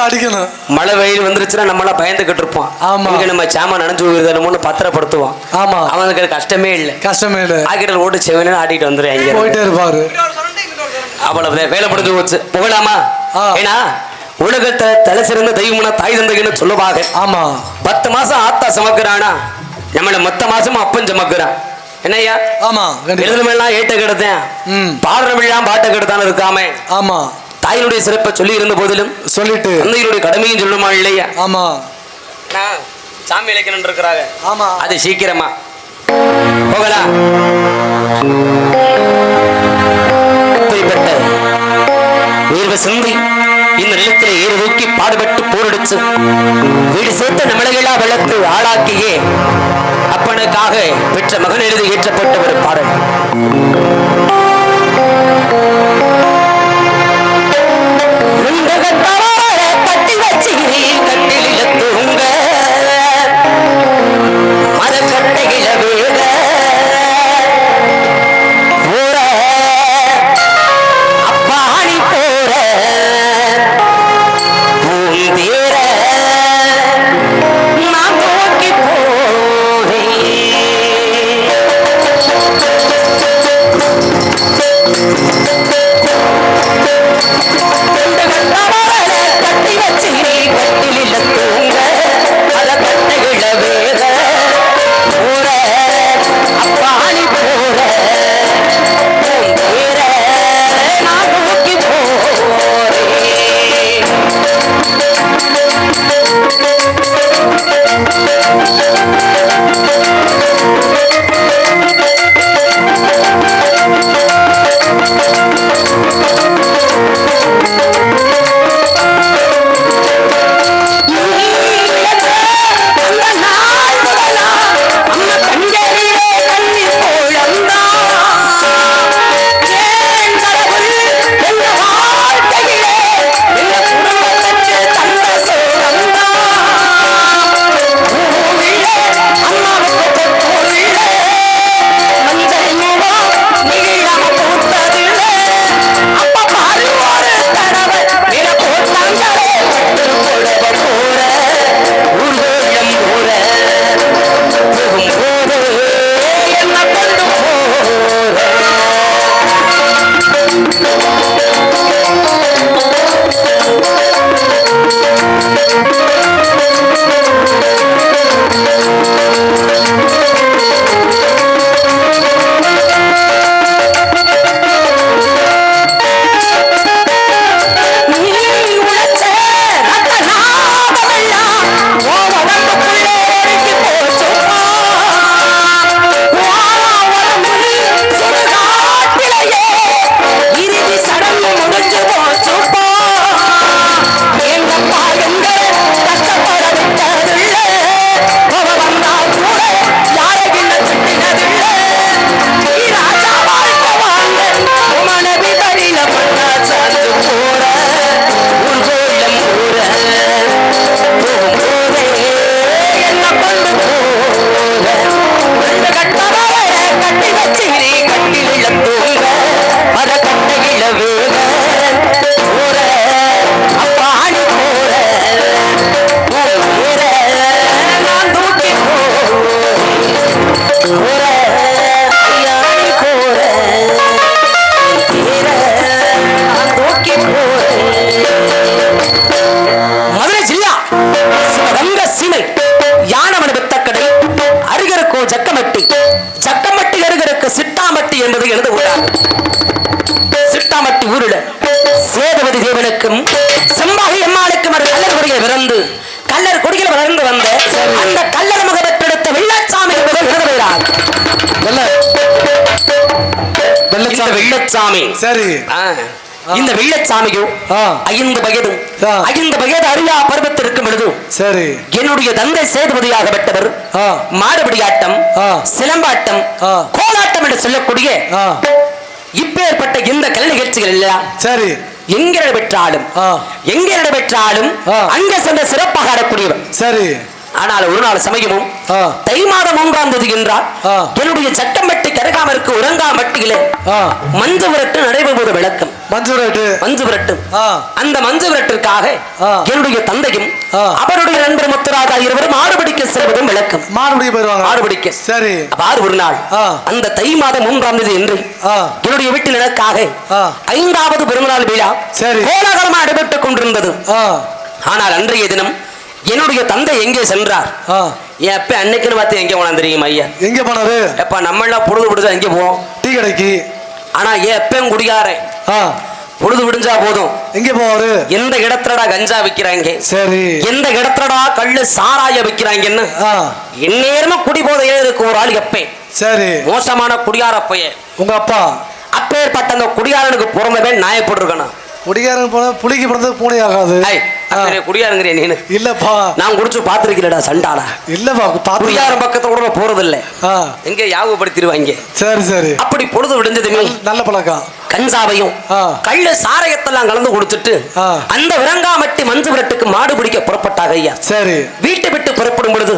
பார்த்து அடிக்கணும். மழை வெயில் வந்துருச்சுன்னா நம்மளாம் பயந்துகிட்டு இருப்போம். ஆமா. இங்க நம்ம சாமா நனைஞ்சு போயிருந்தோம்னு பத்திரப்படுத்துவோம். ஆமா. அவனுக்கு கஷ்டமே இல்லை. கஷ்டமே இல்லை. ஆக்கிட்ட ஓட்டு செவனு ஆடிட்டு வந்துடுறேன் போயிட்டே இருப்பாரு. அவ்வளவு வேலை முடிஞ்சு போச்சு. புகழாமா. ஏன்னா உலகத்தை தலை சிறந்த தெய்வம்னா தாய் தந்தைன்னு சொல்லுவாங்க. ஆமா. பத்து மாசம் ஆத்தா சமக்குறானா? நம்மள மொத்த மாசமும் அப்பன் சமக்குறான். என்னய்யா? ஆமா எழுதுமெல்லாம் ஏட்ட கெடுத்தேன். ம். பாடுறமெல்லாம் பாட்டை கெடுத்தான்னு இருக்காம. ஆமா. தாயினுடைய சிறப்பை சொல்லி இருந்த போதிலும் சொல்லிட்டு. தந்தையினுடைய கடமையும் சொல்லணுமா இல்லையா? ஆமா. நான் சாமி இலக்கணம் இருக்கிறாங்க ஆமா. அது சீக்கிரமா. போகலாம் உயர்வு சிந்தி இந்த நிலத்திலே ஏறு தூக்கி பாடுபட்டு போரடிச்சு. வீடு சேர்த்த நம்மளைகளா வளர்த்து ஆளாக்கியே. அப்பனுக்காக பெற்ற மகன் எழுதி ஏற்றப்பட்ட ஒரு பாடல். வெள்ளச்சாமி சரி. இந்த வெள்ளச்சாமியோ ஆ. ஐந்து வயதும். ஐந்து வயது அறியா பருவத்தில் இருக்கும் பொழுதும் சரி என்னுடைய தந்தை சேதுபதியாகப்பட்டவர் மாடுபிடியாட்டம். சிலம்பாட்டம். கோலாட்டம் என்று சொல்லக்கூடிய இப்பேற்பட்ட இந்த கலை நிகழ்ச்சிகள் எல்லாம் சரி எங்க நடைபெற்றாலும் எங்க நடைபெற்றாலும். அங்க சென்ற சிறப்பாக ஆடக்கூடியவர் சரி ஆனால் ஒரு நாள் சமயமும். தை மாதம் மூன்றாம் தேதி என்றால். என்னுடைய சட்டம்பட்டி கருகாமருக்கு உறங்காமட்டியிலே மஞ்சு விரட்டு நடைபெறுவது விளக்கம். மஞ்சு ரேட்டு மஞ்சு விரட்டு. அந்த மஞ்சு விரட்டிற்காக. என்னுடைய தந்தையும். அவருடைய நண்பர் முத்துராஜா இருவரும் ஆடுபிடிக்க செல்வதும் விளக்கம். போயிருவாங்க. ஆடுபிடிக்க. சரி. அவ்வாறு ஒரு நாள். அந்த தை மாதம் மூன்றாம் தேதி என்று என்னுடைய வீட்டில் எனக்காக. ஐந்தாவது பிறந்தநாள் விழா சரி. கோலாகலமாக நடைபெற்றுக் கொண்டிருந்தது. ஆனால் அன்றைய தினம் என்னுடைய தந்தை எங்கே சென்றார்? என் அப்ப அன்னைக்குன்னு பார்த்து எங்கே போனான் தெரியுமா ஐயா? எங்க போனாரு? எப்ப நம்ம எல்லாம் பொழுது விடுதா எங்கே போவோம்? டீ கடைக்கு. ஆனா என் அப்பயும் குடிகாரன். ஆ. பொழுது விடிஞ்சா போதும். எங்க போவாரு? எந்த இடத்துலடா கஞ்சா விக்கிறாங்க சரி. எந்த இடத்துலடா கள்ளு சாராய விக்கிறாங்கன்னு ஆ. இந்நேரமும் குடி போதையே இருக்கு ஒரு ஆள் எப்பேன் சரி. மோசமான குடியார பையன் உங்க அப்பா? அப்பேற்பட்ட அந்த குடியாரனுக்கு பிறந்தவன் நாயை போட்டிருக்கணும் குடிகாரன் போன புளிக்கு பிறந்தது பூனை ஆகாது ஐய் அப்பே குடியாருங்கிறிய நீனு. இல்லப்பா. நான் குடிச்சு பாத்திருக்கலடா சண்டாளா. இல்லப்பா குடியார பக்கத்துல கூட போறது இல்ல எங்க யாபப்படுத்திடுவாங்க சரி சரி. அப்படி பொழுது விடிஞ்சதுமே நல்ல பழக்கம். கஞ்சாவையும். கள்ளு சாராயத்தெல்லாம் கலந்து கொடுத்துட்டு. அந்த விரங்காமட்டி மஞ்சு விரட்டுக்கு மாடு பிடிக்க புறப்பட்டாங்க ஐயா. சரி. வீட்டை விட்டு புறப்படும் பொழுது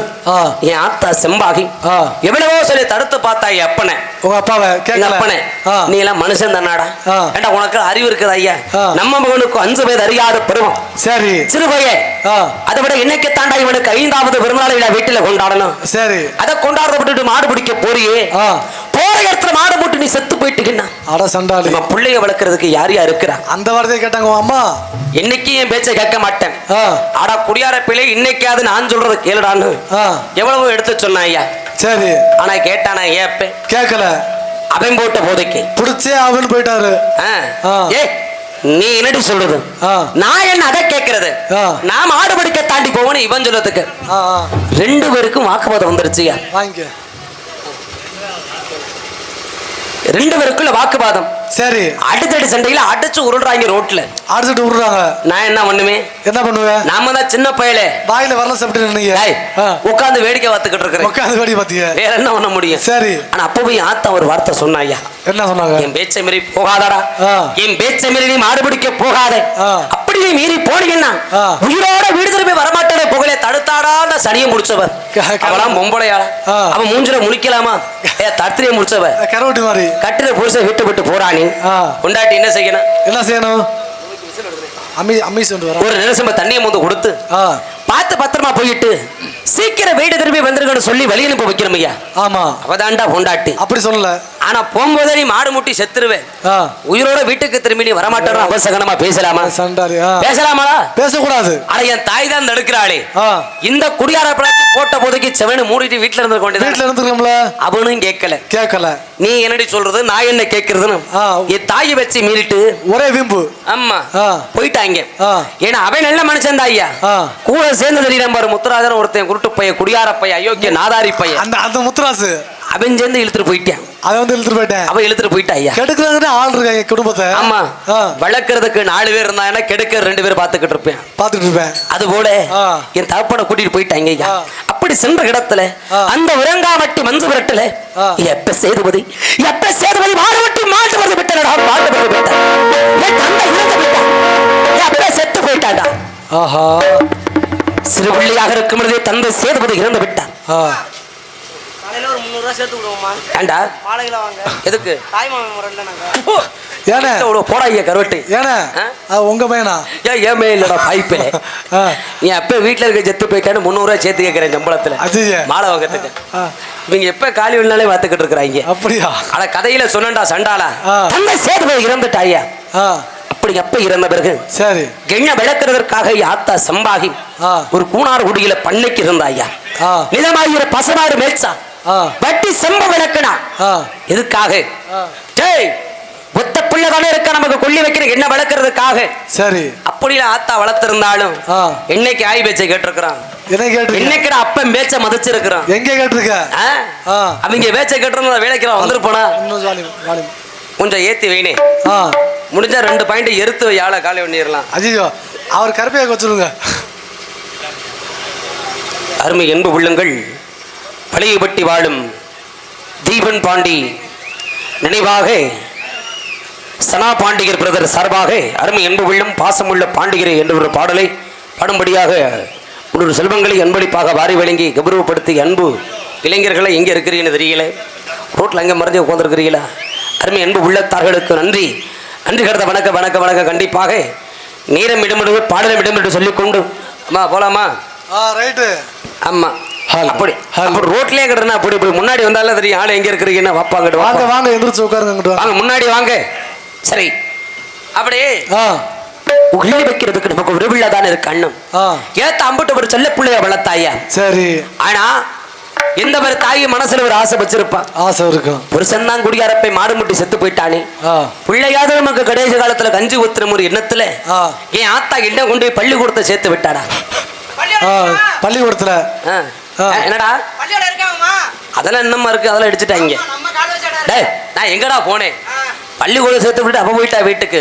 என் ஆத்தா செம்பாகி எவ்வளவோ சொல்லி தடுத்து பார்த்தா அப்பனை. உங்க அப்பாவை அப்பனே. நீ எல்லாம் மனுஷன் தானாடா. ஏண்டா உனக்கு அறிவு இருக்குது ஐயா. நம்ம மகனுக்கு அஞ்சு வயது அறியாத பருவம். சரி. சிறு பையன் ஆ. அதை விட இன்னைக்கு தாண்டா இவனுக்கு ஐந்தாவது பிறந்தநாள் விழா வீட்டுல கொண்டாடணும்? சரி. அதை கொண்டாடுறத விட்டுட்டு மாடு பிடிக்க போறியே? போற இடத்துல மாடு போட்டு நீ செத்து போயிட்டுக்கின்னா அட சண்டாளி. நம்ம பிள்ளைய வளர்க்கறதுக்கு யார் யார் இருக்கிறா? அந்த வார்த்தையை கேட்டாங்க உன் அம்மா. என்னைக்கு என் பேச்சை கேட்க மாட்டேன். ஆ. ஆடா குடியார பிள்ளை இன்னைக்காவது நான் சொல்றத கேளுடான்னு. ஆ. எவ்வளவு எடுத்து சொன்னான் ஐயா. சரி. ஆனா கேட்டானா ஏப்ப கேட்கல அவன் போட்ட போதைக்கு. புடிச்சே அவன்னு போயிட்டாரு. ஆ. ஆ. ஏய் நீ என்னடி சொல்றது? ஆ. நான் என்ன அதை கேட்கறது ஆ. நான் மாடு பிடிக்க தாண்டி போவேன்னு இவன் சொல்லதுக்கு ஆ ஆ. ரெண்டு பேருக்கும் வாக்குவாதம் வந்துருச்சுயா வாங்கிக்க. ரெண்டு பேருக்குள்ள வாக்குவாதம். சரி. அடுத்தடி சண்டையில அடிச்சு உருள்றாங்க ரோட்ல. அடிச்சுட்டு விடுறாங்க நான் என்ன பண்ணுவேன்? என்ன பண்ணுவேன்? நாம தான் சின்ன பயலே. வாயில வரல சாப்பிட்டு ஆ. உட்கார்ந்து வேடிக்கை பார்த்துக்கிட்டு இருக்கிறேன். உட்காந்து வேடி பாத்தீங்க வேற என்ன பண்ண முடியும்? சரி. ஆனா அப்ப போய் ஆத்தா ஒரு வார்த்தை சொன்னாயா என்ன சொன்னாங்க? என் பேச்சை மீறி போகாதடா. என் பேச்சை மீறி நீ மாடு பிடிக்க போகாத நீ மீறி போனீங்கன்னா. உயிரோட வீடு திரும்பி வரமாட்டேனே புகழே தடுத்தாடா அந்த சனியை க- அவளாம் பொம்பளையாளா. அவன் மூஞ்சில முழிக்கலாமா? ஏ தத்திரியை முடிச்சவ கரவட்டி மாதிரி. கட்டில புருஷன் விட்டு விட்டு போறானி. கொண்டாட்டி என்ன செய்யணும்? என்ன செய்யணும்? ஒரு நிமிஷம் தண்ணியை வந்து கொடுத்து பார்த்து பத்திரமா போயிட்டு சீக்கிரம் வீடு திரும்பி வந்துருங்கன்னு சொல்லி வழி அனுப்ப வைக்கணும் ஐயா ஆமா. அவதாண்டா கொண்டாட்டி அப்படி சொல்லல. ஆனா போகும்போதே நீ மாடு முட்டி செத்துருவேன் உயிரோட வீட்டுக்கு திரும்பி நீ வரமாட்டேன்னு அவசகனமா பேசலாமா? பேசலாமாடா? பேசக்கூடாது. ஆனா என் தாய் தான் தடுக்கிறாளே இந்த குடியார பிழைச்சு போட்ட போதைக்கு செவனு மூடிட்டு வீட்டுல இருந்து கொண்டு வீட்டுல இருந்துக்கலாம்ல அவனும் கேட்கல. கேட்கல. நீ என்னடி சொல்றது? நான் என்ன கேட்கறதுன்னு. என் தாயை வச்சு மீறிட்டு ஒரே விம்பு. ஆமா. போயிட்டாங்க. ஏன்னா அவன் நல்ல மனுஷன் தான் ஐயா. கூட சேர்ந்து தெரியும் பாரு முத்துராஜன் ஒருத்தன் குருட்டு பைய குடியார பைய அயோக்கிய நாதாரி பைய அந்த அந்த முத்துராசு. அவன் சேர்ந்து இழுத்துட்டு போயிட்டான். அதை வந்து இழுத்துட்டு போயிட்டேன். அவன் இழுத்துட்டு போயிட்டா ஐயா. கெடுக்கிறாங்கன்னு ஆள் இருக்காங்க குடும்பத்தை? ஆமா. வளர்க்கறதுக்கு நாலு பேர் இருந்தாங்கன்னா கெடுக்க ரெண்டு பேர் பாத்துக்கிட்டு இருப்பேன். பாத்துட்டு இருப்பேன். அது போல. என் தகப்பனை கூட்டிட்டு போயிட்டாங்க ஐயா. அப்படி சென்ற இடத்துல. அந்த உரங்காமட்டி மஞ்சு விரட்டல. எப்ப சேதுபதி எப்ப சேதுபதி மாடுபட்டி மாட்டு வந்து விட்டனடா மாட்டு வந்து விட்டான் என் தந்தை இறந்து விட்டான் எப்ப செத்து போயிட்டாடா. ஆஹா. சிறு பிள்ளையாக இருக்கும் பொழுதே தந்தை சேதுபதி இறந்து விட்டான். முந்நூறுரூவா சேர்த்து விடுவோமா ஏண்டா? மாலைகளை வாங்க. எதுக்கு? தாய் மாமன் முறையில் நாங்கள் ஏனே? இவ்வளவு போடா ஐயா கருவட்டு. ஏனே? ஆ? அது உங்க பையனா? ஏன் ஏமே இல்லடா பாய்ப்பே ஆ. என் அப்ப வீட்டுல இருக்க செத்து போயிட்டான்னு முந்நூறுவா சேர்த்து கேட்கிறேன் சம்பளத்துல. மாலை வாங்கத்துக்கு ஆ, இவங்க எப்ப காலி விழுந்தாலே பார்த்துக்கிட்டு இருக்கிறாங்க. அப்படியா? ஆனா கதையில சொன்னண்டா சண்டாளா. ஆ. தந்தை சேதுபதி இறந்துட்டாயா? ஆ. அப்படி அப்ப இறந்த பிறகு? சரி. எண்ண விளக்குறதற்காக யாத்தா சம்பாகி. ஒரு கூனார் குடியில பண்ணைக்கு இருந்தாயா? ஆ. நிலமாகிற பசமாடு மேய்ச்சா? வட்டி செம்ப விளக்குனா. எதுக்காக. டேய் ஒத்த பிள்ளை தானே இருக்க? நமக்கு கொல்லி வைக்கிற என்ன வளர்க்கறதுக்காக? சரி. அப்படிலாம் ஆத்தா வளர்த்திருந்தாலும். என்னைக்கு ஆய் பேச்சை கேட்டிருக்கிறான்? என்ன கேட்டிருக்க? என்னைக்கு அப்பன் பேச்ச மதிச்சிருக்கிறான்? எங்க கேட்டிருக்க. அவங்க பேச்சை கேட்டிருந்தா வேலைக்கு வந்திருப்போனா கொஞ்சம் ஏத்தி வைனே. முடிஞ்சா ரெண்டு பாயிண்ட் எருத்து ஆளை காலி பண்ணிடலாம். அஜியோ அவர் கருப்பையாக வச்சுருங்க அருமை என்பு உள்ளங்கள். பழையபட்டி வாழும் தீபன் பாண்டி நினைவாக சனா பாண்டிகர் பிரதர் சார்பாக அருமை என்பு உள்ளம் பாசமுள்ள பாண்டிகரை என்ற ஒரு பாடலை பாடும்படியாக ஒரு செல்வங்களை அன்பளிப்பாக வாரி வழங்கி கௌரவப்படுத்தி அன்பு இளைஞர்களை எங்கே இருக்கிறீங்கன்னு தெரியல. ரோட்டில் எங்கே மறைஞ்சு உட்காந்துருக்கிறீங்களா அருமை அன்பு உள்ளத்தார்களுக்கு நன்றி. நன்றி கடந்த வணக்க வணக்க வணக்க கண்டிப்பாக நேரம் இடமிடு பாடலம் இடமிட்டு சொல்லிக்கொண்டு அம்மா போலாமா? ஆ ரைட்டு. ஆமா. ஹலோ. அப்படி. அப்படி ரோட்லயே கிடனா அப்படி இப்படி முன்னாடி வந்தாலும் தெரியும். ஆள் எங்க இருக்கிறீங்கன்னு வாப்பாங்கிட்டு வாங்க வாங்க வாங்க எந்திரிச்சு உட்காருங்க வாங்க. முன்னாடி வாங்க. சரி. அப்படியே ஆ. உகிழி வைக்கிறதுக்கு நமக்கு உறவில்லா தானே இருக்கு அண்ணன். ஏத்த அம்பிட்டு ஒரு செல்ல பிள்ளைய வளர்த்தாயா? சரி. ஆனா எந்த மாதிரி தாய் மனசுல ஒரு ஆசை வச்சிருப்பா? ஆசை இருக்கும். புருஷன் தான் குடியாரப்பை மாடு முட்டி செத்து போயிட்டானே. பிள்ளையாவது நமக்கு கடைசி காலத்துல கஞ்சி ஊத்துற ஒரு எண்ணத்துல என் ஆத்தா என்ன கொண்டு போய் பள்ளிக்கூடத்தை சேர்த்து விட்டாடா. பள்ளிக்கூடத்துல. என்னடா? அதெல்லாம் என்னம்மா இருக்கு? அதெல்லாம் அடிச்சுட்டாங்க டேய் நான் எங்கடா போனேன்? பள்ளிக்கூடம் சேர்த்து விட்டு அப்ப போயிட்டா வீட்டுக்கு.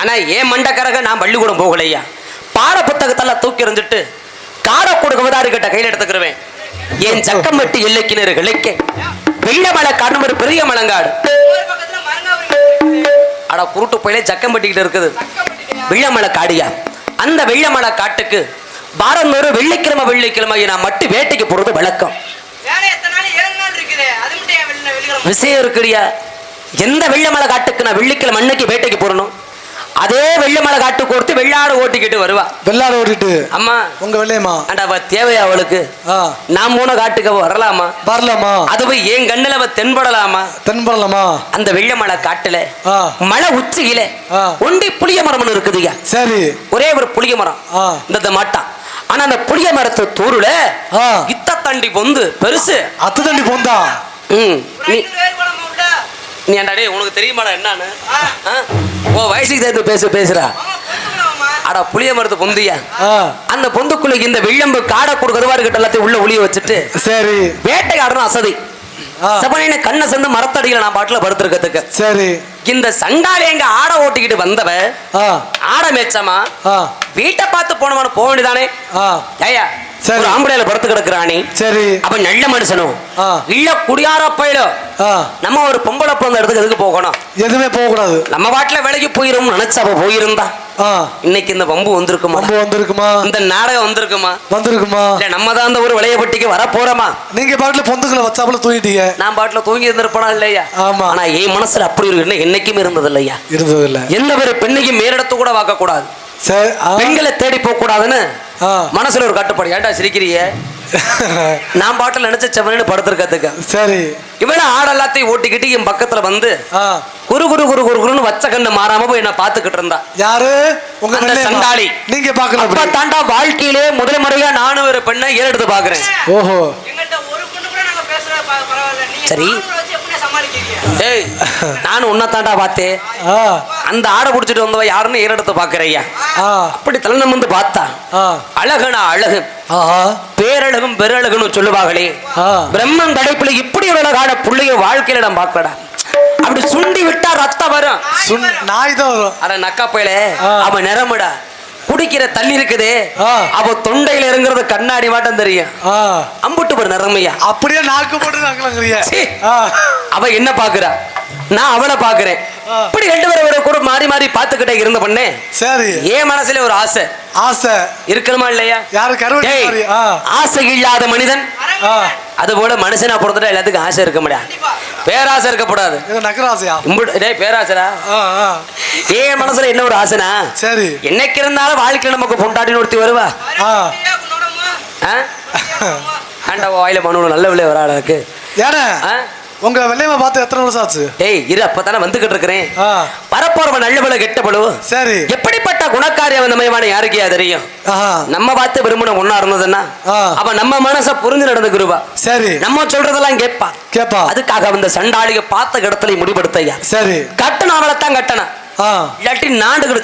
ஆனா ஏன் மண்டக்கரக நான் பள்ளிக்கூடம் போகலையா? பாட புத்தகத்தெல்லாம் தூக்கி எறிஞ்சிட்டு காடை கொடுக்க வதாரு கிட்ட கையில எடுத்துக்கிறவேன் என் சக்கம்பட்டி எல்லைக்கிணறு கிளைக்க வெள்ளமலை காரணம் ஒரு பெரிய மலங்காடு. ஒரு பக்கத்துல மரங்காவரி அட குருட்டு போயிலே சக்கம்பட்டிக்கிட்ட இருக்குது. வெள்ளமலை காடியா? அந்த வெள்ளமலை காட்டுக்கு வாரந்தோறும் வெள்ளிக்கிழமை வெள்ளிக்கிழமை நான் மட்டும் வேட்டைக்கு போறது வழக்கம். விஷயம் இருக்குடியா. எந்த வெள்ளமலை காட்டுக்கு நான் வெள்ளிக்கிழமை அன்னைக்கு வேட்டைக்கு போறணும் அதே வெள்ளமலை காட்டுக்கு ஒருத்தி வெள்ளாடு ஓட்டிக்கிட்டு வருவா. வெள்ளாட ஓட்டிட்டு? அம்மா. உங்க வெள்ளையம்மா? ஆண்டா தேவையா அவளுக்கு? நான் போன காட்டுக்கு வரலாமா? வரலாமா? அது போய் என் கண்ணுல அவ தென்படலாமா? தென்படலாமா? அந்த வெள்ளமலை காட்டுல மலை உச்சியில. ஒண்டி புளிய மரம் இருக்குதுயா சரி. ஒரே ஒரு புளிய மரம். இந்த மாட்டான் ஆனா அந்த புளிய மரத்து தூருல இத்த தண்டி பொந்து பெருசு. அத்து தண்டி போந்தா? ம் நீ நீ ஏன்டா டேய் உனக்கு தெரியுமாடா என்னன்னு? ஓ வயசுக்கு சேர்த்து பேசு பேசுறா அட புளிய மரத்து பொந்தியா? அந்த பொந்துக்குள்ள இந்த வில்லம்பு காடை கொடுக்கறவாரு கிட்ட எல்லாத்தையும் உள்ள ஒளிய வச்சுட்டு சரி. வேட்டைக்காரனும் அசதி. செவனேன கண்ணை சேர்ந்து மரத்தடியில நான் பாட்டுல படுத்திருக்கிறதுக்கு. சரி. இந்த சண்டாளி எங்க ஆடை ஓட்டிக்கிட்டு வந்தவ ஆடை மேய்ச்சமா? வீட்டை பார்த்து போனவன போக வேண்டியதானே? ஏயா சரி. ஒரு ஆம்பளையில படுத்து கிடக்குறானே சரி. அப்ப நல்ல மனுஷனும். இல்ல குடியார பயிலோ நம்ம ஒரு பொம்பளை பிறந்த இடத்துக்கு எதுக்கு போகணும்? எதுவுமே போகக்கூடாது. நம்ம பாட்டுல வேலைக்கு போயிரும் நினைச்சா போயிருந்தா? இன்னைக்கு இந்த வம்பு வந்திருக்குமா? ரொம்ப வந்திருக்குமா? இந்த நாடகம் வந்திருக்குமா? வந்திருக்குமா? இல்ல நம்ம தான் அந்த ஒரு விளையப்பட்டிக்கு வர போறோமா? நீங்க பாட்டுல பொந்துக்களை வச்சாப்புல தூங்கிட்டீங்க. நான் பாட்டுல தூங்கி இருந்திருப்பனா இல்லையா? ஆமா. ஆனா என் மனசுல அப்படி ஒரு எண்ணம் என்னைக்குமே இருந்தது இல்லையா இருந்தது இல்ல எந்த ஒரு பெண்ணையும் மேலிடத்து கூட வாக்க கூடாது பெண்களை தேடி போக கூடாதுன்னு மனசுல ஒரு கட்டுப்பாடு. ஏன்டா சிரிக்கிறிய நான் பாட்டுல நினைச்ச செவனு படுத்திருக்கிறதுக்கு சரி. இவன ஆடு எல்லாத்தையும் ஓட்டிக்கிட்டு என் பக்கத்துல வந்து குரு குரு குரு குரு குருன்னு வச்ச கண்ணு மாறாம போய் என்ன பாத்துக்கிட்டு இருந்தா. யாரு? உங்க. சண்டாளி. நீங்க பாக்கல அப்ப தாண்டா வாழ்க்கையிலே முதல் முறையா நானும் ஒரு பெண்ணை ஏறெடுத்து பாக்குறேன் ஓஹோ. சரி. டேய் நானும் உன்னை தாண்டா பார்த்தேன் அந்த ஆடை பிடிச்சிட்டு வந்தவ யாருன்னு ஏறெடுத்து பாக்குறையா அப்படி தலை வந்து பார்த்தா அழகுனா அழகு பேரழகும் பெருழகுன்னு சொல்லுவாங்களே பிரம்மன் படைப்புல இப்படி ஒரு அழகான புள்ளைய வாழ்க்கையில நான் பார்க்கடா அப்படி சுண்டி விட்டா ரத்தம் வரும். நாய் தான் வரும். அட நக்கா பயல. அவன் நிறமுடா குடிக்கிற தண்ணி இருக்குதே. அவ தொண்டையில இறங்குறது கண்ணாடி மாட்டம் தெரியும். ஆ. அம்புட்டு ஒரு நிறமையா அப்படியே நாக்கு போட்டு அவ என்ன பாக்குறா? நான் அவளை பாக்குறேன். இப்படி ரெண்டு பேரும் ஒரு கூட மாறி மாறி பார்த்துக்கிட்டே இருந்த பண்ணே சரி. ஏன் மனசுல ஒரு ஆசை. ஆசை. இருக்கணுமா இல்லையா? யாரு கருவடி ஆசை இல்லாத மனிதன். அது போல மனுஷனா பிறந்துட்டா எல்லாத்துக்கும் ஆசை இருக்க முடியாது. பேராசை இருக்கக்கூடாது ஆ ஏன் மனசுல என்ன ஒரு ஆசைனா சரி. என்னைக்கு இருந்தாலும் வாழ்க்கையில நமக்கு பொண்டாட்டின்னு ஒருத்தி வருவா. ஆ. உன்னோடமா ஆ? ஆண்டா வாயில மனு நல்ல விளைய வராடா இருக்கு. ஏன்னா ஆ? உங்க வெள்ளையம்மா பார்த்து எத்தனை வருஷம் ஆச்சு? டேய் இரு அப்பதானே வந்துகிட்டு இருக்கிறேன். வரப்போறவன் நல்ல விலை கெட்ட பழு சரி. எப்படிப்பட்ட குணக்காரி அவன் நம்மையான யாருக்கையா தெரியும்? ஆஹா. நம்ம பார்த்து விரும்பின ஒண்ணா இருந்ததுன்னா. அவன் நம்ம மனச புரிஞ்சு நடந்துக்கிருவா சரி. நம்ம சொல்றதெல்லாம் கேட்பா. கேப்பா அதுக்காக அந்த சண்டாளிக பார்த்த இடத்துல முடிவெடுத்தையா? சரி. கட்டணம் அவளை தான் கட்டணும். இல்லாட்டி நாண்டுகிட்டு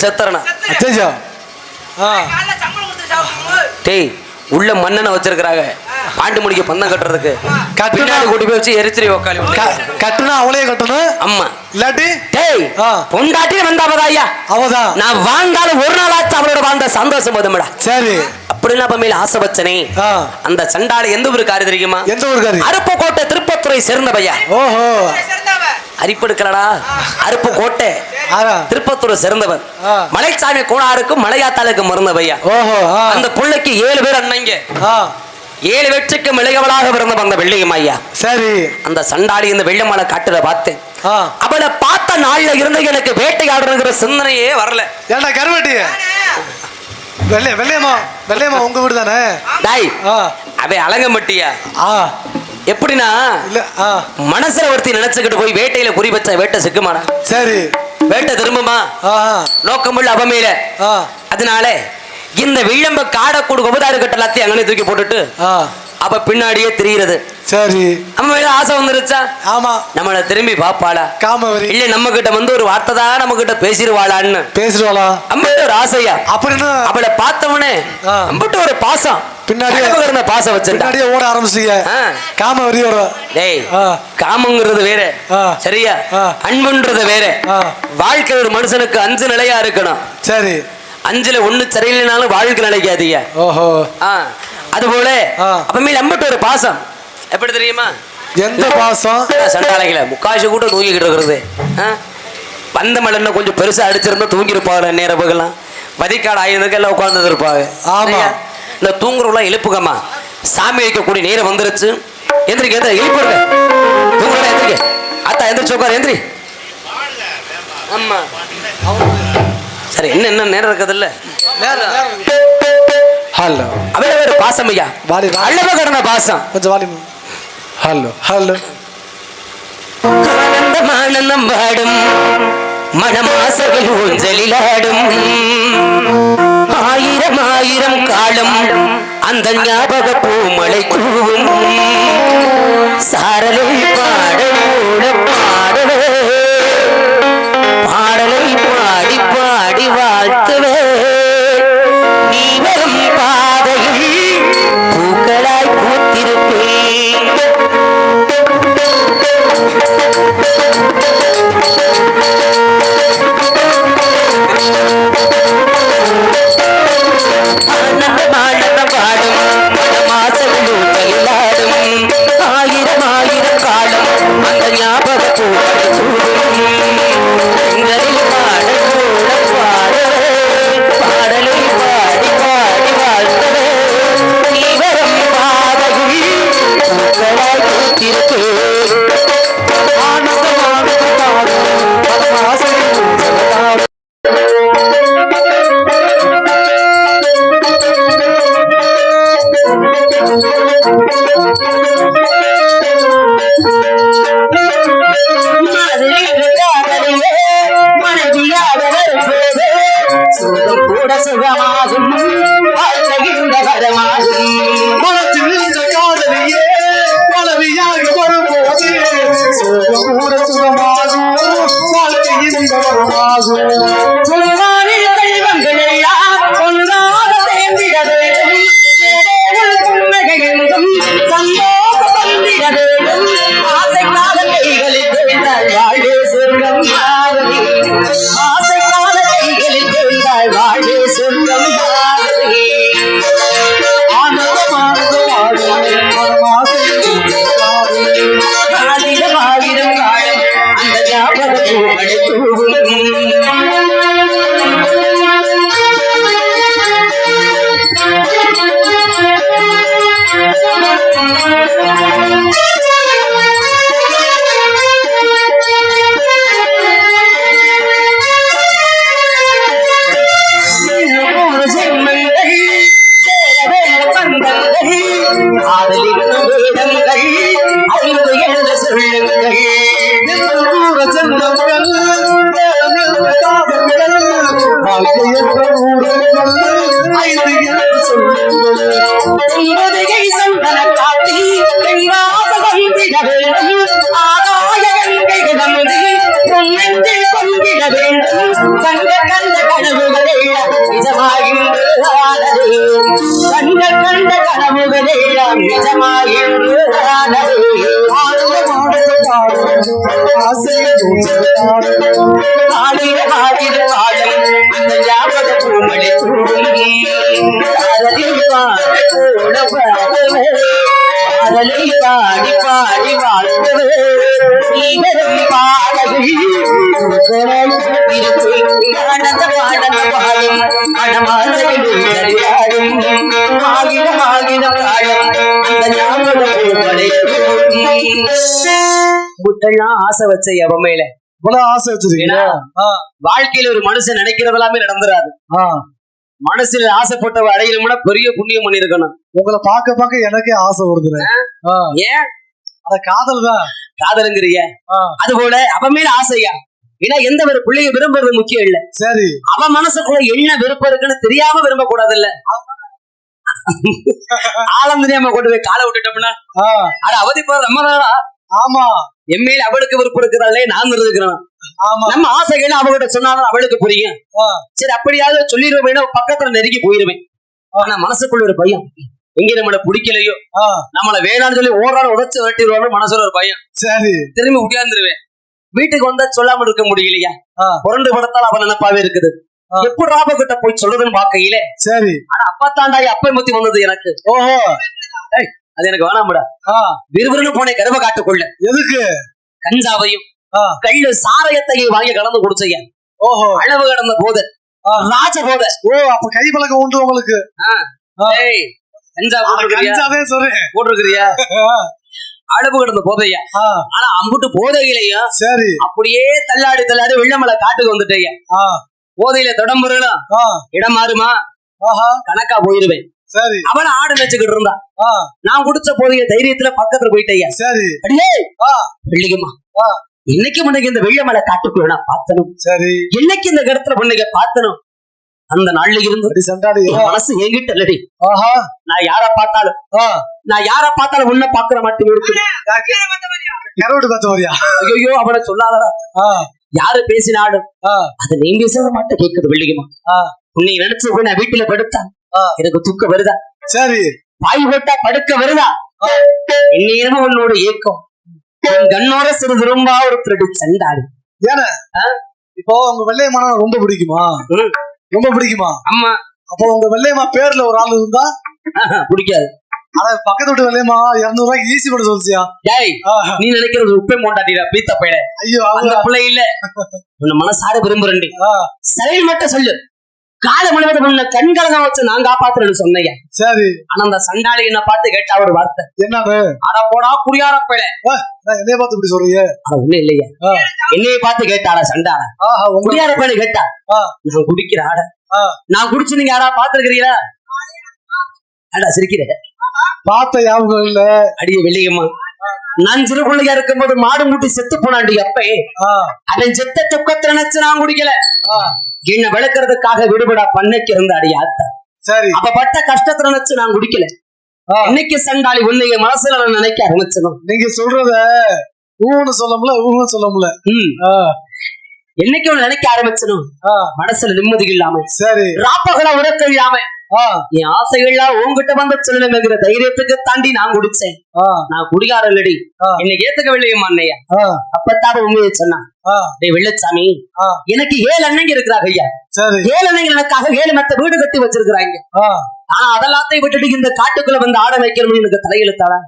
சாப்பிடும்போது டேய் உள்ள மண்ணெண்ண வச்சிருக்கிறாங்க. பாண்டு முடிக்க பந்தம் கட்டுறதுக்கு. கட்டுனா- பின்னாடி கூட்டி போய் வச்சு எரிச்சிரி உக்காளி கட்டுனா அவளையே கட்டணும்? அம்மா இல்லாட்டி டேய். பொண்டாட்டி வந்தாவதா ஐயா. அவதான் நான் வாழ்ந்தாலும் ஒரு நாளாச்சும் அவளோட வாழ்ந்த சந்தோஷம் போதும்டா. சரி. அப்படிலாம் அப்ப மேல ஆசை வச்சனே அந்த சண்டாளி எந்த ஊருக்காரு தெரியுமா? எந்த ஊருக்காரி? அருப்புக்கோட்டை திருப்பத்துறை சேர்ந்த பையா ஓஹோ. அரிப்படுக்கலடா. அருப்பு கோட்டை. திருப்பத்தூர் சிறந்தவர் ஆ. மலைச்சாமி கோணாருக்கும் ஓஹோ ஆ. அந்த புள்ளைக்கு ஏழு பேர் அண்ணங்க ஏழு வெற்றிக்கு மிளகவளாக பிறந்த அந்த வெள்ளியம் ஐயா. சரி. அந்த சண்டாளி இந்த வெள்ளமலை காட்டுல பார்த்தேன். அவளை பார்த்த நாள்ல இருந்து எனக்கு வேட்டையாடுறங்கிற சிந்தனையே வரல. ஏன்டா கருவட்டி வெள்ளை வெள்ளையம்மா வெள்ளையம்மா உங்க வீடு தானே? டாய் அவன் அலங்கம்பட்டியா ஆ. எப்படின்னா மனசுல ஒருத்தி நினைச்சுக்கிட்டு போய் வேட்டையில குறி வச்ச வேட்டை சிக்குமாடா. சரி. வேட்டை திரும்புமா? நோக்கமுள்ள அவமையில அதனால இந்த வில்லம்ப காடக்கூடு கட்ட எல்லாத்தையும் அங்கனே தூக்கி போட்டுட்டு அவ பின்னாடியே திரியிறது. சரி. நம்ம மேல ஆசை வந்துருச்சா? ஆமா. நம்மள திரும்பி பாப்பாளா? காமவரி. இல்ல நம்ம கிட்ட வந்து ஒரு வார்த்தை தான் நம்ம கிட்ட பேசிடுவாளான்னு பேசுறாளா அம்பிட்டு ஒரு ஆசையா? அப்புறம் என்ன? அவளை பார்த்தவனே ஆ. அம்பிட்டு ஒரு பாசம். பின்னாடியே- கடவுள் இருந்த பாசம் வச்சிருந்தா. பின்னாடியே ஓட ஆரம்பிச்சிட்டீங்க. காமவரி வர டேய். காமங்கிறது வேற. சரியா. அன்புன்றது வேற. வாழ்க்கை ஒரு மனுஷனுக்கு அஞ்சு நிலையா இருக்கணும். சரி. அஞ்சுல ஒண்ணு சரியில்லைனாலும் வாழ்க்கை நிலைக்காதீங்க. ஓஹோ. ஆ. அதுபோல. அப்பமே நம்பிட்டு ஒரு பாசம். எப்படி தெரியுமா? எந்த பாசம்? சண்டாளைகள முக்காசு கூட தூங்கிக்கிட்டு இருக்கிறது. ஆ? வந்த மலர்ன கொஞ்சம் பெருசா அடிச்சிருந்தா தூங்கி இருப்பாங்க நேரம் பகலாம் வதிக்காடு ஆயுதத்துக்கு எல்லாம் உட்கார்ந்து இருப்பாங்க ஆமா. இந்த தூங்குறவங்களாம் எழுப்புக்கம்மா சாமி வைக்கக்கூடிய நேரம் வந்துருச்சு. எந்திரிக்க எந்திரி எழுப்புருங்க தூங்குறா எந்திரிக்க அத்தா எந்திரிச்சு உட்காரு எந்திரி. ஆமா. சரி என்ன என்ன நேரம் இருக்குதுல்ல ஹலோ அவள ஒரு பாசம் ஐயா. வாடி. அல்லவ கடன பாசம். கொஞ்சம் வாலி ஹலோ ஹலோ ஆனந்தமானந்தம் பாடும் மனமாசையில் ஊஞ்சலிலாடும். ஆயிரம் ஆயிரம் காலம் அந்த ஞாபக பூமலை தூவும் முட்டெல்லாம் ஆசை வச்ச எவமையில இவ்வளவு ஆசை வச்சிருக்கீங்க ஏன்னா? ஆ, வாழ்க்கையில ஒரு மனுஷன் நினைக்கிறது எல்லாமே நடந்துராது. மனசுல ஆசைப்பட்டவ அடையணும்னா பெரிய புண்ணியம் பண்ணிருக்கணும் உங்களை பார்க்க பார்க்க எனக்கே ஆசை வருதுல ஆ, ஏன்? அத காதல் தான். காதலுங்கிறிய. அது போல அவன் மேல ஆசையா? ஏன்னா எந்த ஒரு பிள்ளைய விரும்புறது முக்கியம் இல்ல. சரி. அவன் மனசுக்குள்ள என்ன விருப்பம் இருக்குன்னு தெரியாம விரும்ப கூடாது இல்ல தெரியாம கொண்டு போய் காலை விட்டுட்டோம்னா அட அவதிப்பாரு நம்ம தானா ஆமா. என் மேல அவளுக்கு விருப்பம் இருக்கிறாளே நான் இருக்கிறேன் நம்ம ஆசைகள் அவகிட்ட சொன்னாலும் அவளுக்கு புரியும். சரி அப்படியாவது சொல்லிடுவேன் பக்கத்துல நெருங்கி போயிருவேன். ஆனா மனசுக்குள்ள ஒரு பயம். எங்க நம்மள பிடிக்கலையோ நம்மள வேணாம்னு சொல்லி ஓராள் உடைச்சு வெட்டிடுவாங்க மனசுல ஒரு பயம். சரி. திரும்பி உட்கார்ந்துருவேன். வீட்டுக்கு வந்தா சொல்லாம இருக்க முடியலையா. புரண்டு படத்தால் அவன் நினைப்பாவே இருக்குது. எப்படி ராப கிட்ட போய் சொல்றதுன்னு பாக்கையில சரி. ஆனா அப்பா தாண்டாய் அப்பை முத்தி வந்தது எனக்கு. ஓஹோ. அது எனக்கு வேணாம்டா. விறுவிறுன்னு போனேன் கருவ காட்டுக்குள்ள எதுக்கு? கஞ்சாவையும். கள்ளு சாராயத்தையும் வாங்கி கலந்து குடிச்சையா ஓஹோ. அளவு கடந்த போது. ராஜ போத. ஓ அப்ப கை பழக்கம் உண்டு உங்களுக்கு. கஞ்சா கஞ்சாவே சொல்றேன். போட்டிருக்கிறியா? அளவு கடந்த போதையா? ஆனா அம்புட்டு போதையிலையும் சரி. அப்படியே தள்ளாடி தள்ளாடி வெள்ளமலை காட்டுக்கு வந்துட்டேயா போதையில தொடம்புறலாம் ஆ, இடம் மாறுமா? கணக்கா போயிருவேன். சரி. அவன் ஆடு வச்சுக்கிட்டு இருந்தா. நான் குடிச்ச போதைய தைரியத்துல பக்கத்துல போயிட்டேயா சரி. அடியே. ஆ. என்னைக்கு முன்னைக்கு இந்த வெள்ளமலை காட்டுக்குள்ள நான் பார்த்தனும்? சரி. என்னைக்கு இந்த இடத்துல முன்னைக்கு பார்த்தனும்? அந்த நாள்ல இருந்து என் மனசு என்கிட்ட இல்லடி ஆஹா. நான் யார பார்த்தாலும் நான் யார பார்த்தாலும் உன்ன பாக்குற மாட்டேன். ஐயோ அவனை சொல்லாதடா. யாரு பேசினாலும் அது நீ பேசுறத மட்டும் கேக்குது வெள்ளிகம்மா ஆ. உன்னை நினைச்சு போய் நான் வீட்டுல படுத்தா. எனக்கு தூக்கம் வருதா? சரி. பாய் போட்டா படுக்க வருதா? இந்நேரமும் உன்னோட ஏக்கம். என் கண்ணோட சிறு திரும்பா ஒரு திருடி சண்டாடு ஏன இப்போ உங்க வெள்ளையம்மா ரொம்ப பிடிக்குமா. ரொம்ப பிடிக்குமா? அம்மா. அப்போ உங்க வெள்ளையம்மா பேர்ல ஒரு ஆள் இருந்தா? பிடிக்காது. ஆனா பக்கத்து வீட்டு வெள்ளையம்மா இருநூறு ரூபாய்க்கு ஈஸி பண்ண சொல்லிச்சியா? டேய் நீ நினைக்கிறது உப்பே மோண்டாட்டிடா பீத்த பையல ஐயோ அந்த பிள்ளை இல்ல. உன்னை மனசார விரும்புறேன் ஆ, சரி மட்டும் சொல்லு. காலை முழுவதும் உன்னை கண்கலகம் வச்சு நான் காப்பாத்துறேன்னு சொன்னீங்க சரி. ஆனா அந்த சண்டாளி என்ன பார்த்து கேட்டா ஒரு வார்த்தை. என்னது அட போடா குடியார நான் என்னைய பார்த்து இப்படி சொல்றீங்க? ஆனா ஒண்ணு இல்லையா. என்னைய பார்த்து கேட்டாளா சண்டாள? குடியார பையல கேட்டா. நான் குடிக்கிற ஆட. நான் குடிச்சு நீங்க யாரா பாத்துருக்கிறீங்களா அடா சிரிக்கிற. பார்த்த ஞாபகம் இல்ல. அடிய வெள்ளியம்மா. நான் சிறு பிள்ளையா இருக்கும்போது மாடு மூட்டி செத்து போனாண்டி அப்பே. அவன் செத்த துக்கத்தை நினைச்சு நான் குடிக்கல. என்ன விளக்குறதுக்காக விடுபடா பண்ணைக்கு இருந்த அடி ஆத்தா. சரி. அப்ப பட்ட கஷ்டத்தை நினைச்சு நான் குடிக்கல. இன்னைக்கு சண்டாளி உன்னைய மனசுல நான் நினைக்க ஆரம்பிச்சனும் நீங்க சொல்றத ஊன்னு சொல்ல முடியல ஊன்னு சொல்ல முடியல. என்னைக்கு நினைக்க ஆரம்பிச்சனும் மனசுல நிம்மதி இல்லாம. சரி. ராப்பகல உறக்க இல்லாம. என் ஆசைகள்லாம் உன்கிட்ட வந்து சொல்லணுங்கிற தைரியத்துக்கு தாண்டி நான் குடிச்சேன். நான் குடிகார இல்லடி ஆ. என்னை ஏத்துக்கவில்லையம்மா அண்ணையா அப்பத்தான் உண்மையை சொன்னான் வெள்ளச்சாமி. எனக்கு ஏழு அண்ணங்க இருக்கிறாங்க ஐயா. ஏழு அண்ணங்க எனக்காக ஏழு மத்த வீடு கட்டி வச்சிருக்கிறாங்க. ஆனா அதெல்லாத்தையும் விட்டுட்டு இந்த காட்டுக்குள்ள வந்து ஆட வைக்கணும்னு எனக்கு தலையெழுத்தாடா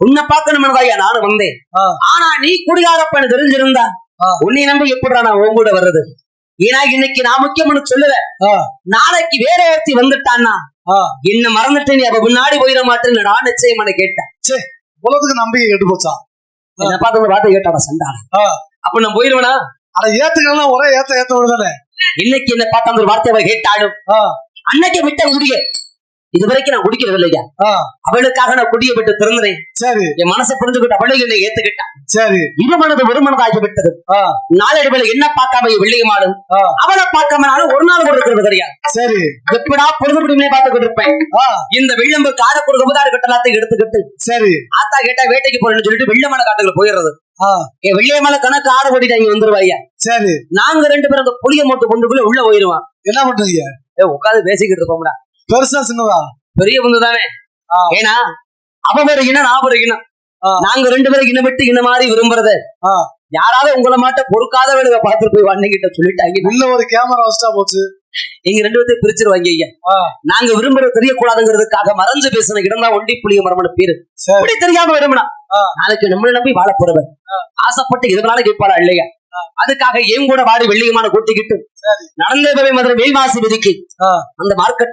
உன்னை பார்க்கணும் ஐயா நானும் வந்தேன். ஆனா நீ குடிகாரப்பன்னு தெரிஞ்சிருந்தா. உன்னை நம்பி எப்படிடா நான் உன் கூட வர்றது? ஏன்னா இன்னைக்கு நான் முக்கியம்னு சொல்லல. நாளைக்கு வேற ஒருத்தி வந்துட்டான்னா. என்ன மறந்துட்டு நீ அவ முன்னாடி போயிட மாட்டேன்னு நான் நிச்சயம் கேட்டேன். உலகத்துக்கு நம்பிக்கை கெட்டு போச்சா? என்ன பார்த்து ஒரு வார்த்தை கேட்டாடா சண்டாள ஆ. அப்ப நான் போயிருவேனா ஆனா ஏத்துக்கலாம் ஒரே ஏத்த ஏத்த விடுதானே இன்னைக்கு என்ன பார்த்து அந்த ஒரு வார்த்தை கேட்டாலும் அன்னைக்கு விட்ட குடிய இது வரைக்கும் நான் குடிக்கிறது இல்லையா அவளுக்காக நான் குடிய விட்டு திறந்தேன் சரி. என் மனசை புரிஞ்சுக்கிட்ட அவளுக்கு என்னை ஏத்துக்கிட்டான் சரி. இரு மனது ஒரு மனதாகி விட்டது. நாளடைவில் என்ன பார்க்காம வெள்ளியமாடும் ஆ, அவளை பார்க்காம நானும் ஒரு நாள் கூட இருக்கிறது கிடையாது சரி. எப்படா பொழுது முடியுமே பார்த்துக்கிட்டு இருப்பேன் இந்த வெள்ளம்பு கார கொடுக்க முதாறு கட்டலாத்தையும் எடுத்துக்கிட்டு சரி. ஆத்தா கேட்டா வேட்டைக்கு போறேன்னு சொல்லிட்டு வெள்ளமலை காட்டுக்குள்ள போயிடுறது. என் வெள்ளியமலை கணக்கு ஆறு ஓடிட்டு இங்க வந்துருவாய்யா? சரி. நாங்க ரெண்டு பேரும் அந்த புளிய மூட்டை கொண்டுக்குள்ள உள்ள போயிருவான் என்ன பண்றீங்க ஏ உட்காந்து பேசிக்கிட்டு இருப்போம்டா. பெருசா சின்னதா? பெரிய பொண்ணு தானே. ஏன்னா அவ வேற இனம் நான் வேற இனம். நாங்க ரெண்டு பேரும் இனம் விட்டு இந்த மாதிரி விரும்புறத. யாராவது உங்களை மாட்ட பொறுக்காதவனுங்க பார்த்துட்டு போய் அன்னைக்கிட்ட சொல்லிட்டாங்க. உள்ள ஒரு கேமரா வச்சுட்டா போச்சு. எங்க ரெண்டு பேர்த்தையும் பிரிச்சிருவாங்க ஐயா. நாங்க விரும்புறது தெரியக்கூடாதுங்கிறதுக்காக மறைஞ்சு பேசின இடம் தான் ஒண்டி புளிய மரமன பேரு. அப்படி தெரியாம விரும்பினா. நாளைக்கு நம்மளை நம்பி வாழ போறவன் ஆசைப்பட்டு இதனால கேட்பாளா இல்லையா? அதுக்காக என் கூட வாடி வெள்ளியமான கூட்டிக்கிட்டு சரி. நடந்தே மதுரை மேல்வாசி விதிக்கு அந்த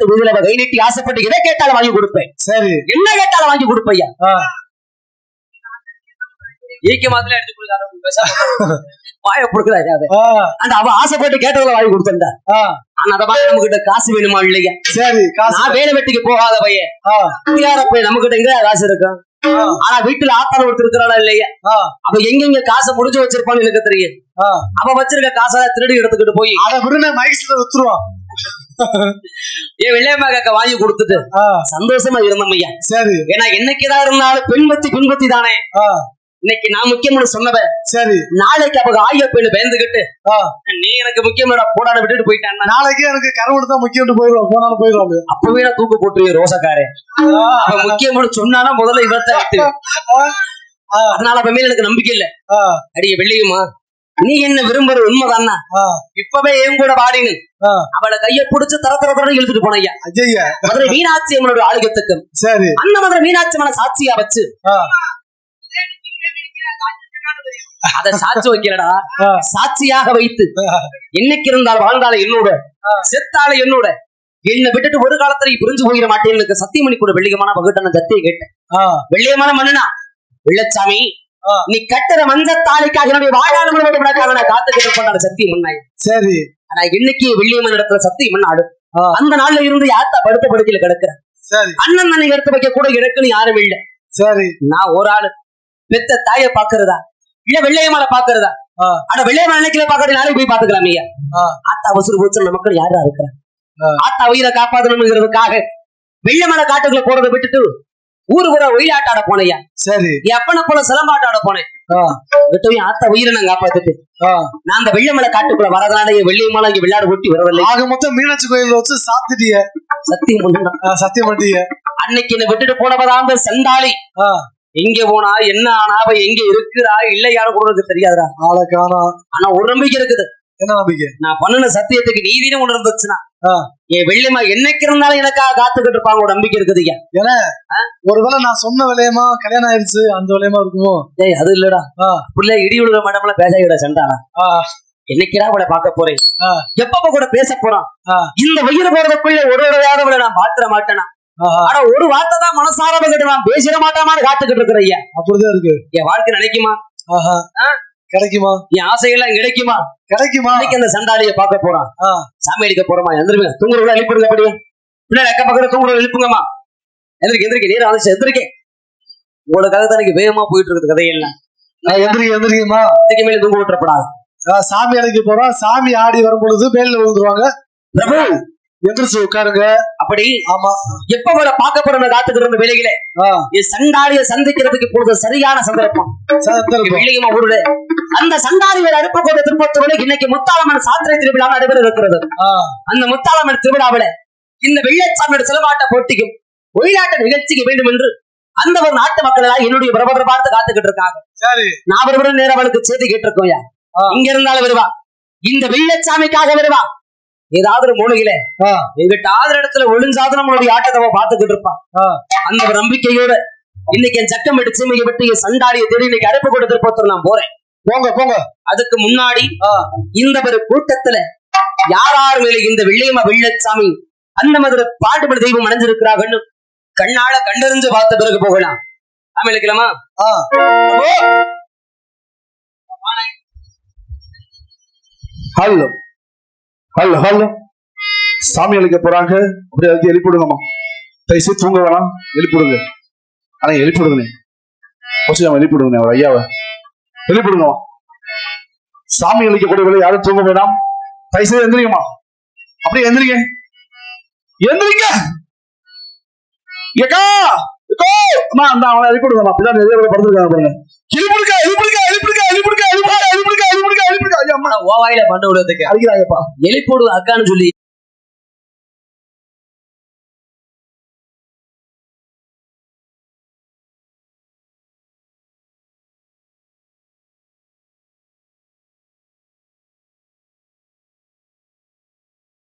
வீதுல அவ கை நீட்டி ஆசைப்பட்டு எதை கேட்டாலும் வாங்கி கொடுப்பேன். சரி. என்ன கேட்டாலும் வாங்கி கொடுப்பையா ஈக்க எடுத்து பேசாம வாய கொடுக்குறாரு அந்த அவ ஆசைப்பட்டு கேட்டதுல வாங்கி கொடுத்தா ஆனா அதை மாதிரி நம்ம கிட்ட காசு வேணுமா இல்லையா? சரி நான் வேலை வெட்டிக்கு போகாத பையன். நம்ம கிட்ட எங்க காசு இருக்கும் ஆனா வீட்டுல ஆத்தால ஒருத்தர் இருக்கிறாளா இல்லையா? அவ எங்கெங்க காசை முடிஞ்சு வச்சிருப்பான்னு எனக்கு தெரியும். அவ வச்சிருக்க காசை திருடி எடுத்துக்கிட்டு போய். அத விருந்த மைக்ஸ்ல வித்துருவான் என் வெள்ளையம்மா காக்க வாங்கி கொடுத்துட்டு சந்தோஷமா இருந்தோம் ஐயா. சரி. ஏன்னா என்னைக்குதான் இருந்தாலும் பெண்பத்தி பின்பத்தி தானே இன்னைக்கு நான் முக்கியம்னு சொன்னவ சரி. நாளைக்கு அவங்க ஆகிய பெண்ணு பயந்துகிட்டு நீ எனக்கு முக்கியமான போடாட விட்டுட்டு போயிட்டான்னா நாளைக்கு எனக்கு கருவடு தான் முக்கியம் போயிடுவோம் போனாலும் போயிடுவாங்க அப்பவே நான் தூக்கு போட்டுருவேன் ரோசக்காரே அவன் முக்கியம்னு சொன்னானா முதல்ல இவர்த்த விட்டு. அதனால அவன் மேல எனக்கு நம்பிக்கை இல்ல. அடிய வெள்ளியுமா? நீ என்ன விரும்புற உண்மைதானா? இப்பவே என் கூட வாடினு. ஆ. அவளை கைய புடிச்சு தர தர தர இழுத்துட்டு போனையா ஐயா மதுரை மீனாட்சி அம்மனோட ஆளுகத்துக்கு சரி. அந்த மதுரை மீனாட்சி அம்மனை சாட்சியா வச்சு. அதை சாட்சி வைக்கிறடா. ஆ. சாட்சியாக வைத்து. என்னைக்கு இருந்தால் வாழ்ந்தால என்னோட. செத்தால என்னோட. என்னை விட்டுட்டு ஒரு காலத்துல புரிஞ்சு போயிட மாட்டேன். எனக்கு சத்தியமணி கூட வெள்ளியமான பகிட்ட நான் சத்தியம் கேட்டேன். வெள்ளியமான மண்ணுனா வெள்ளச்சாமி. நீ கட்டுற மஞ்ச தாலிக்காக என்னுடைய விடக்காக நான் காத்துக்கிட்டு இருப்பேன். சத்தியம் பண்ணாய் சரி. ஆனா இன்னைக்கு வெள்ளியம்மன் இடத்துல சத்தியம் பண்ணாடு ஆ. அந்த நாள்ல இருந்து யாத்தா படுத்த படுக்கையில கிடக்குற? சரி. அண்ணன் அன்னைக்கு எடுத்து வைக்க கூட எனக்குன்னு யாரும் இல்ல. சரி. நான் ஒரு ஆளு. பெத்த தாய பாக்குறதா இல்ல வெள்ளையம்மனை பாக்குறதா. ஆனா வெள்ளையம்மன் அன்னைக்கு பாக்காட்டி நாளைக்கு போய் பாத்துக்கலாம் ஐயா. ஆத்தா அவசர போச்சு மக்கள் யாரா இருக்கிறா. ஆத்தா உயிரை காப்பாத்தணுங்கிறதுக்காக வெள்ளைமலை காட்டுக்குள்ள போறதை விட்டுட்டு ஊரு ஊரா ஒயிலாட்டாட போனையா சரி. என் அப்பனை போல சிலம்பாட்டாட போனேன். ஆ, விட்டு போய் ஆத்தா உயிரை நான் காப்பாத்திட்டு. நான் அந்த வெள்ளைமலை காட்டுக்குள்ள வரதுனால என் வெள்ளையம்மலை இங்க விளையாடு ஒட்டி வரவில்லை. ஆக மொத்தம் மீனாட்சி கோயில்ல வச்சு சாத்திட்டிய. சத்தியம் சத்தியம் பண்ணிட்டிய. அன்னைக்கு என்னை விட்டுட்டு போனவதான் அந்த செந்தாளி எங்க போனா என்ன ஆனா அவ எங்க இருக்கிறா இல்லையான்னு கூட எனக்கு தெரியாதுடா. ஆளை காணோம் ஆனா ஒரு நம்பிக்கை இருக்குது. என்ன நம்பிக்கை? நான் பண்ணுன சத்தியத்துக்கு நீதினு ஒண்ணு இருந்துச்சுன்னா. என் வெள்ளிமா என்னைக்கு இருந்தாலும் எனக்காக காத்துக்கிட்டு இருப்பாங்க ஒரு நம்பிக்கை இருக்குது ஐயா. ஒருவேளை நான் சொன்ன விலையமா கல்யாணம் ஆயிடுச்சு அந்த விலையமா இருக்குமோ? ஏய் அது இல்லடா. புள்ள இடி விழுற மடம்ல பேசாயிட சண்டானா ஆ, என்னைக்குடா அவளை பார்க்க போறேன். எப்பப்ப கூட பேச போறான். இந்த வயிறு போறதுக்குள்ள ஒரு அவளை நான் பாத்துற மாட்டேனா? ஆனா ஒரு வார்த்தை தான் மனசார கிட்ட நான் பேசிட மாட்டாமான்னு காத்துக்கிட்டு இருக்கிற ஐயா. அப்படிதான் இருக்கு. என் வாழ்க்கை நினைக்குமா. கிடைக்குமா? என் ஆசைகள்லாம் கிடைக்குமா? கிடைக்குமா? இன்னைக்கு அந்த சண்டாளியை பார்க்க போறான். சாமி அடிக்க போறோமா? எந்திருங்க தூங்குறவங்கள எழுப்பிடுங்க அப்படியே. பின்னாடி அக்க பக்கத்துல தூங்குறவங்க எழுப்புங்கம்மா. எந்திரிக்க எந்திரிக்க. நீர் வந்து எந்திரிக்க. உங்களுக்காக தான் எனக்கு வேகமா போயிட்டு இருக்குது கதையெல்லாம் எந்திரிக்க எந்திரிக்கமா இதுக்கு மேல தூங்க விட்டுறப்படாது. சாமி அழைக்க போறோம். சாமி ஆடி வரும் பொழுது மேல விழுந்துருவாங்க. பிரபு! எந்திரிச்சு உட்காருங்க. அப்படி ஆமா. எப்ப உங்களை பார்க்க போற காத்துக்கிட்டு இருந்த என் சண்டாளியை சந்திக்கிறதுக்கு இப்பொழுது சரியான சந்தர்ப்பம். வெள்ளியம்மா ஊருல அந்த சண்டாளியோட அடுப்பு கொண்ட திருப்பத்தோட இன்னைக்கு முத்தாளம்மன் சாத்திரை திருவிழா நடைபெற இருக்கிறது. அந்த முத்தாளம்மன் திருவிழாவில இந்த வெள்ளச்சாமியோட சிலம்பாட்ட போட்டிக்கும் ஒயிலாட்ட நிகழ்ச்சிக்கு வேண்டும் என்று அந்த ஒரு நாட்டு மக்கள் எல்லாம் என்னுடைய பிரபலத்தை பார்த்து காத்துக்கிட்டு இருக்காங்க. சரி. நான் ஒரு நேரம் அவளுக்கு செய்தி கேட்டிருக்கோம். இங்க இருந்தாலும் வருவா. இந்த வெள்ளச்சாமிக்காக வருவா. ஏதாவது மூலையில எங்கிட்ட ஆதர இடத்துல ஒளிஞ்சாவது நம்மளுடைய ஆட்டத்தை அவ பார்த்துக்கிட்டு இருப்பான் அந்த நம்பிக்கையோட இன்னைக்கு என் சக்கம் எடுத்து சீமையை விட்டு என் சண்டாடியை தேடி இன்னைக்கு அழைப்பு கொடுத்து போத்து நான் போறேன். போங்க போங்க. அதுக்கு முன்னாடி இந்த ஒரு கூட்டத்துல யார் யார் மேல இந்த வெள்ளையம்மா வெள்ளச்சாமி அந்த மாதிரி பாட்டுப்படி தெய்வம் அடைஞ்சிருக்கிறாங்கன்னு கண்ணால கண்டறிஞ்சு பார்த்த பிறகு போகலாம். ஆமேலுக்கலாமா ஆ. ஹலோ. ஹலோ ஹலோ சாமி அழைக்க போறாங்க. அப்படியே அதுக்கு எழுப்பிடுங்கம்மா தயவுசெய்து தூங்க வேணாம். எழுப்பிடுங்க ஆனா எழுப்பிடுங்கண்ணே அவசியம் எழுப்பிடுங்கண்ணே அவர் ஐயாவை. எழுப்பிடுங்கம்மா சாமி அழைக்கக்கூடிய வேலை யாரும் தூங்க வேணாம். தயவுசெய்து எந்திரிங்கம்மா. அப்படியே எந்திரிங்க. எந்திரிங்க! ஏக்கா! அம்மா அந்த அவனை எழுப்பிடுங்கம்மா அப்படிதான் நிறைய பேர் படுத்துருக்காங்க பாருங்க. எழுப்பிடுங்க எழுப்பிடுங்க எழுப்பிடுங்க ஓவாயில பண்ண விடுறதுக்கு அடிக்கிறாங்கப்பா எலிப்போடு அக்கான்னு சொல்லி